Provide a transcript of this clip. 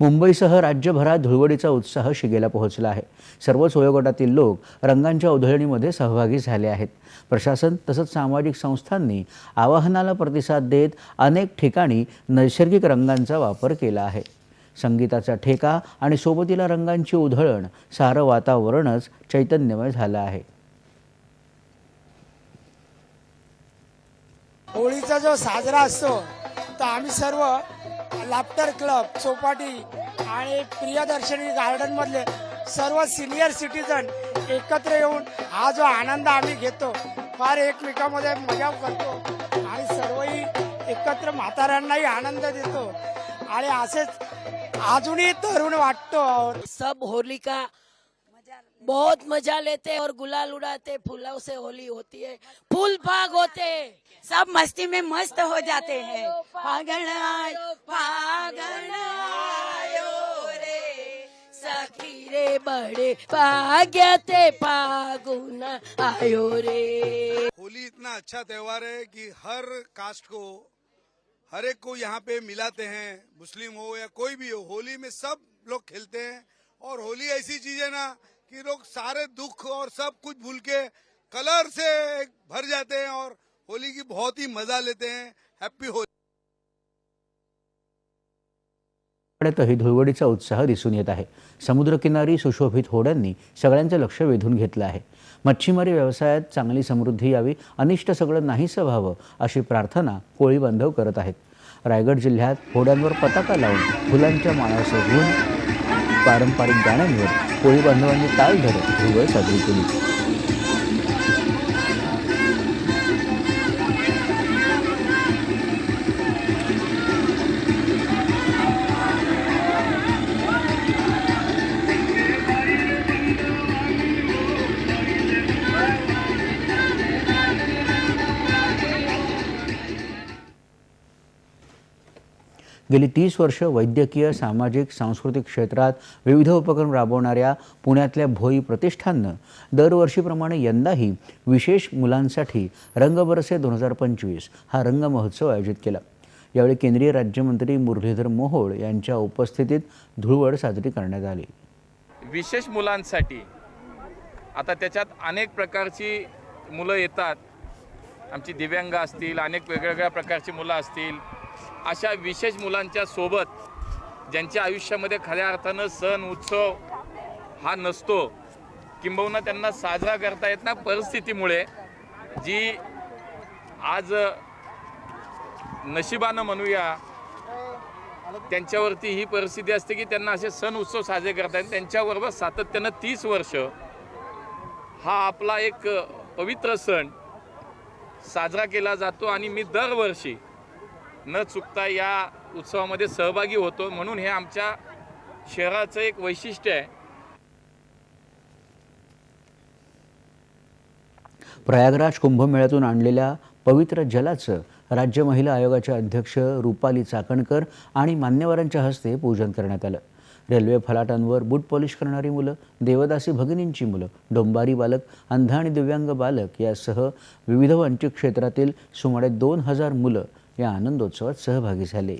मुंबईसह राज्यभरात धुळवडीचा उत्साह शिगेला पोहोचला आहे. सर्वच वयोगटातील लोक रंगांच्या उधळणीमध्ये सहभागी झाले आहेत. प्रशासन तसंच सामाजिक संस्थांनी आवाहनाला प्रतिसाद देत अनेक ठिकाणी नैसर्गिक रंगांचा वापर केला आहे. संगीताचा ठेका आणि सोबतीला रंगांची उधळण सारं वातावरणच चैतन्यमय झालं आहे. होळीचा जो साजरा असतो तर आम्ही सर्व लाफ्टर क्लब चौपाटी आणि प्रियदर्शनी गार्डन मधले सर्व सिनियर सिटीजन एकत्र येऊन हा जो आनंद आम्ही घेतो फार एकमेकामध्ये मजा करतो आणि सर्वही एकत्र म्हाताऱ्यांनाही आनंद देतो. आणि असेच अजूनही तरुण वाटतो आहोत. सब होलिका बहुत मज़ा लेते हैं और गुलाल उड़ाते फूलों से होली होती है। फूल फाग होते सब मस्ती में मस्त हो जाते हैं। फागण आयो फागण आयो रे, सखी रे बड़े भाग्य ते फागुन आयो रे। होली इतना अच्छा त्योहार है कि हर कास्ट को, हर एक को यहाँ पे मिलाते हैं, मुस्लिम हो या कोई भी हो, होली में सब लोग खेलते हैं। और होली ऐसी चीज़ है ना कि लोग सारे दुख और सब कुछ भूल के कलर से भर जाते हैं और होली की बहुत ही मजा लेते हैं। हैप्पी होली तही धुळवडीचा उत्साह दिसून येत आहे. समुद्रकिनारी सुशोभित होड्यांनी सगळ्यांचं लक्ष वेधून घेतलं आहे. मच्छीमारी व्यवसायात चांगली समृद्धी यावी अनिष्ट सगळं नाहीसं व्हावं अशी प्रार्थना कोळी बांधव करत आहेत. रायगड जिल्ह्यात होड्यांवर पताका लावून फुलांच्या माळा सजवून पारंपरिक गाण्यांवर कोळी बांधवांनी ताल धरत धुळवळ साजरी केली. गेली तीस वर्ष वैद्यकीय सामाजिक सांस्कृतिक क्षेत्रात विविध उपक्रम राबवणाऱ्या पुण्यातल्या भोई प्रतिष्ठाननं दरवर्षीप्रमाणे यंदाही विशेष मुलांसाठी रंगबरसे दोन हजार पंचवीस हा रंगमहोत्सव आयोजित केला. यावेळी केंद्रीय राज्यमंत्री मुरलीधर मोहोळ यांच्या उपस्थितीत धुळवड साजरी करण्यात आली. विशेष मुलांसाठी आता त्याच्यात अनेक प्रकारची मुलं येतात. आमची दिव्यांग असतील अनेक वेगवेगळ्या प्रकारची मुलं असतील. अशा विशेष मुलांच्या सोबत ज्यांच्या आयुष्यामध्ये खऱ्या अर्थानं सण उत्सव हा नसतो किंबहुना त्यांना साजरा करता येत ना परिस्थितीमुळे जी आज नशिबानं म्हणूया त्यांच्यावरती ही परिस्थिती असते की त्यांना असे सण उत्सव साजरे करता येतात त्यांच्याबरोबर सातत्यानं तीस वर्ष हा आपला एक पवित्र सण साजरा केला जातो आणि मी दरवर्षी न चुकता या उत्सवामध्ये सहभागी होतो म्हणून हे आमच्या शहराचं एक वैशिष्ट्य आहे. प्रयागराज कुंभमेळ्यातून आणलेल्या पवित्र जलाचं राज्य महिला आयोगाच्या अध्यक्ष रुपाली चाकणकर आणि मान्यवरांच्या हस्ते पूजन करण्यात आलं. रेल्वे फलाटांवर बूट पॉलिश करणारी मुलं देवदासी भगिनींची मुलं डोंबारी बालक अंध आणि दिव्यांग बालक यासह विविध वंचित क्षेत्रातील सुमारे दोन हजार मुलं या आनंदोत्सवात सहभागी झाले.